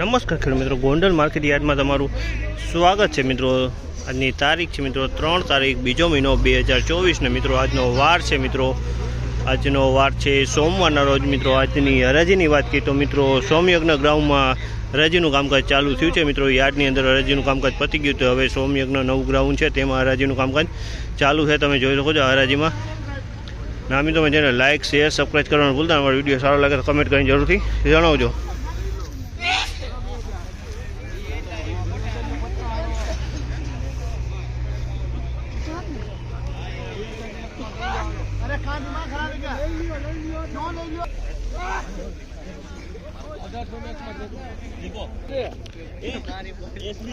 નમસ્કાર ખેડૂત મિત્રો, ગોંડલ માર્કેટ યાર્ડમાં તમારું સ્વાગત છે મિત્રો. આજની તારીખ છે મિત્રો, ત્રણ તારીખ, બીજો મહિનો બે હજાર ચોવીસને મિત્રો, આજનો વાર છે મિત્રો. આજનો વાર છે સોમવારના રોજ મિત્રો, આજની હરાજીની વાત કરીએ તો મિત્રો, સોમયજ્ઞ ગ્રાઉન્ડમાં હરાજીનું કામકાજ ચાલુ થયું છે મિત્રો. યાર્ડની અંદર હરાજીનું કામકાજ પતી ગયું તો હવે સોમયજ્ઞ નવું ગ્રાઉન્ડ છે, તેમાં હરાજીનું કામકાજ ચાલુ છે. તમે જોઈ શકો છો હરાજીમાં. નામી તમે જેને લાઇક શેર સબસ્ક્રાઈબ કરવાનું ભૂલતા. અમારો વીડિયો સારો લાગે તો કમેન્ટ કરીને જરૂરથી જણાવજો.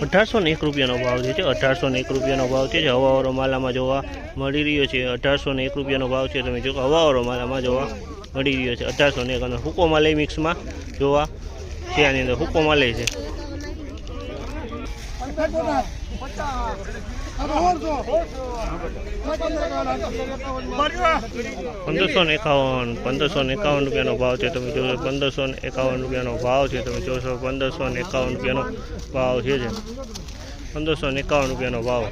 અઢારસો ને એક રૂપિયાનો ભાવ છે, અઢારસો ને એક રૂપિયાનો ભાવ છે. જે હવાવાળો માલામાં જોવા મળી રહ્યો છે, અઢારસો ને એક રૂપિયાનો ભાવ છે. તમે જો હવાવાળો માલામાં જોવા મળી રહ્યો છે. અઢારસો ને એક અને હુકો માલે મિક્સમાં જોવા છે આની અંદર હુકો માલે છે. પંદરસો ને એકાવન, પંદરસો ને એકાવન રૂપિયાનો ભાવ છે તમે જોશો પંદરસો ને એકાવન રૂપિયાનો ભાવ છે તમે જોશો, પંદરસો ને એકાવન રૂપિયાનો ભાવ છે જે. પંદરસો ને એકાવન રૂપિયાનો ભાવ.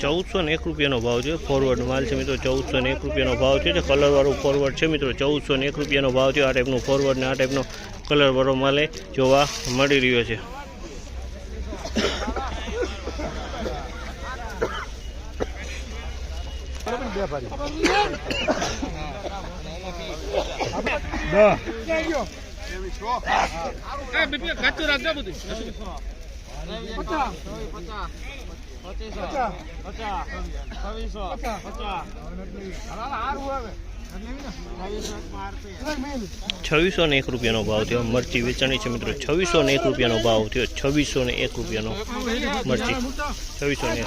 ચૌદસો ને એક રૂપિયાનો ભાવ છે. ફોરવર્ડ માલ છે મિત્રો ચૌદસો ને એક રૂપિયાનો ભાવ છે. જે કલરવાળું ફોરવર્ડ છે મિત્રો ચૌદસો ને એક રૂપિયાનો ભાવ છે. આ ટાઈપનું ફોરવર્ડ ને આ ટાઈપનો કલરવાળો માલે જોવા મળી રહ્યો છે. છવ્વીસો ને એક રૂપિયાનો ભાવ થયો. મરચી વેચાણી છે મિત્રો છવ્વીસો ને એક રૂપિયાનો ભાવ થયો. છવ્વીસો ને એક રૂપિયાનો મરચી. છવ્વીસો ને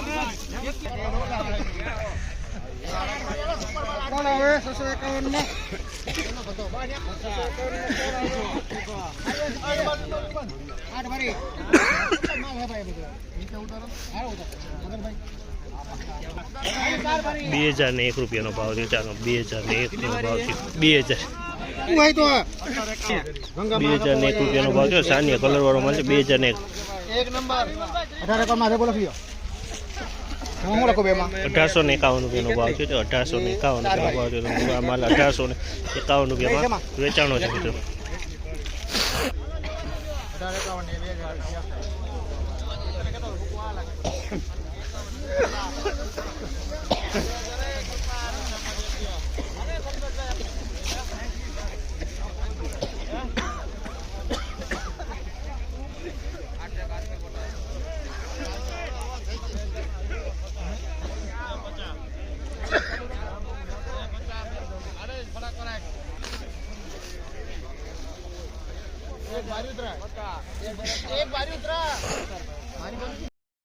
બે હજાર ને એક રૂપિયાનો ભાવ થયો, ચાલો, બે હજાર ને એકનો ભાવ થયો. બે હજાર. બે હજાર ને એક રૂપિયાનો ભાવ થયો, સાનિયા કલર વાળો મળશે બે હજાર ને એક. અઢારસો ને એકાવન રૂપિયાનો ભાવ છે. અઢારસો ને એકાવન રૂપિયાનો ભાવ છે. આ માલ અઢારસો ને એકાવન રૂપિયામાં વેચાણો છે મિત્રો એક બારી ઉતરા એક બારી ઉતરા